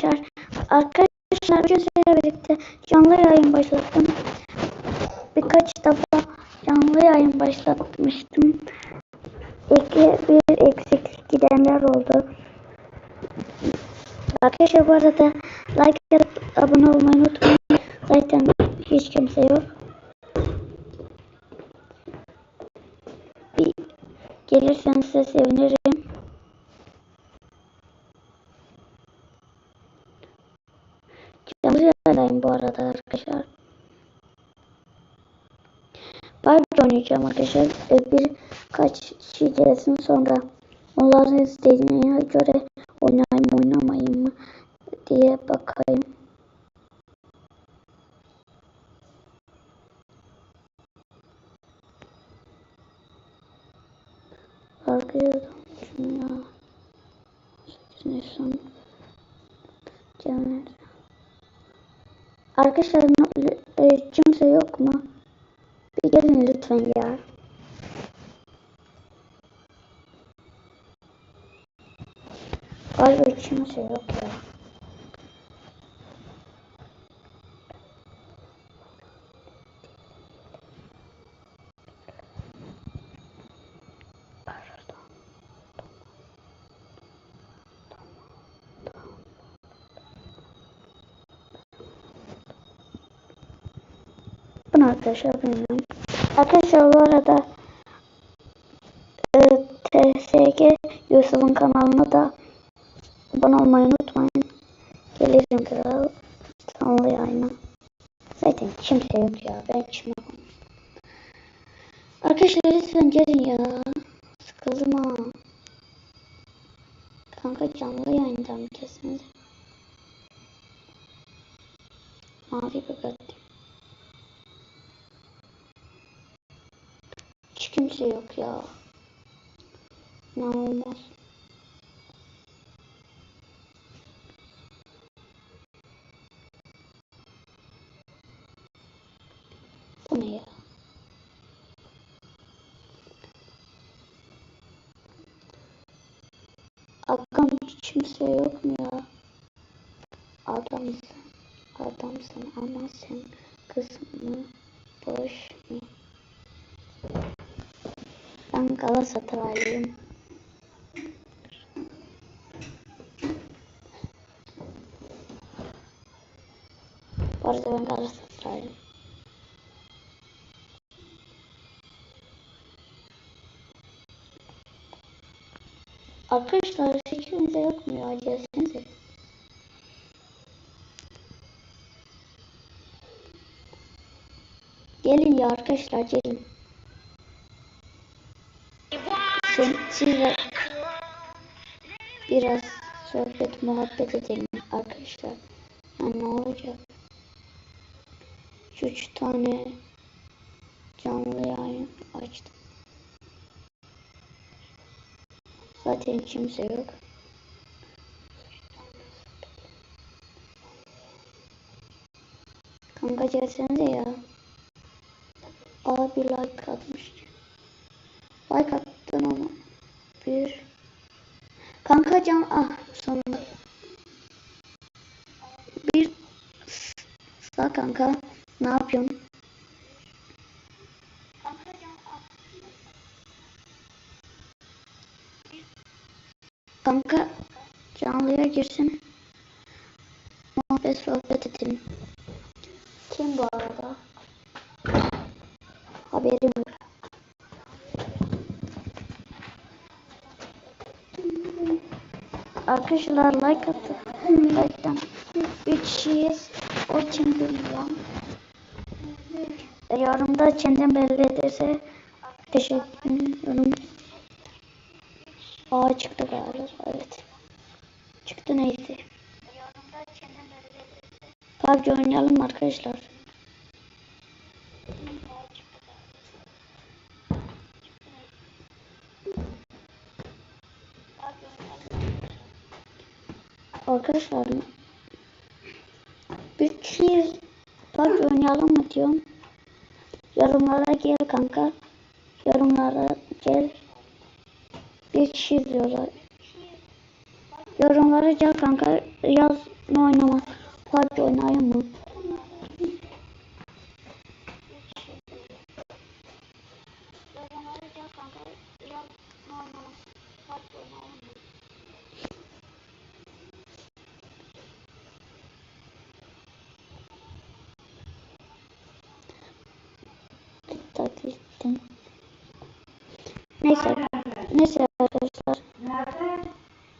Arkadaşlar, arkadaşlar sizlerle birlikte canlı yayın başlattım. Birkaç defa canlı yayın başlatmıştım. İki, bir eksik gidenler oldu. Arkadaşlar bu arada like atıp abone olmayı unutmayın. Zaten hiç kimse yok. Bir gelirseniz size sevinirim. Canlı yayındayım bu arada arkadaşlar. PUBG oynayacağım arkadaşlar. Ee, Birkaç kişi gelsin sonra onların istediğine göre oynayayım oynamayayım mı diye bakayım. Arkadaşlar şunu ya. Ne son? Canım. Arkadaşlar e, kimse yok mu? Bir gelin lütfen ya. Galiba kimse yok ya. Bunu arkadaşlar bilmiyorum. Arkadaşlar bu arada e, TSG Yusuf'un kanalına da abone olmayı unutmayın. Gelirim kral. Canlı yayına. Zaten kimse yok ya. Ben çıkmam. Arkadaşlar lütfen gelin ya. Sıkıldım ha. Kanka canlı yayından kesin. Mavi bir kimse yok ya. İnanılmaz. Bu ne ya? Akam hiç kimse yok mu ya? Adamsın. Adamsın ama sen kız mı? Boş mu? Ben Galatasaraylıyım. Bu arada ben Galatasaraylıyım. Arkadaşlar fikrinize yok mu ya? Gelsenize. Gelin ya arkadaşlar gelin. Sen, sizle biraz sohbet muhabbet edelim arkadaşlar. Ya ne olacak? Üç tane canlı yayın açtım. Zaten kimse yok. Kanka gelsene ya. Abi like atmış. Like attın ama bir can ah sonunda bir sağ kanka ne yapıyorsun? Kanka canlıya girsin. Muhabbet sohbet edelim. Kim bu arada? Haberim yok. Arkadaşlar like atın. Like'tan 3 kişiyiz. O kim bilmiyorum. E, Yorumda kendim belli ederse teşekkür ediyorum. Aa çıktı galiba. Evet. Çıktı neyse. PUBG oynayalım arkadaşlar. Arkadaşlar bir kişi PUBG oynayalım mı diyorum. Yorumlara gel kanka. Yorumlara gel. Bir kişi diyorlar. Yorumlara gel kanka yaz ne oynamak. PUBG oynayalım mı? Yorumlara gel kanka yaz ne oynamak. PUBG oynayalım? Taklittim. Neyse. Neyse arkadaşlar.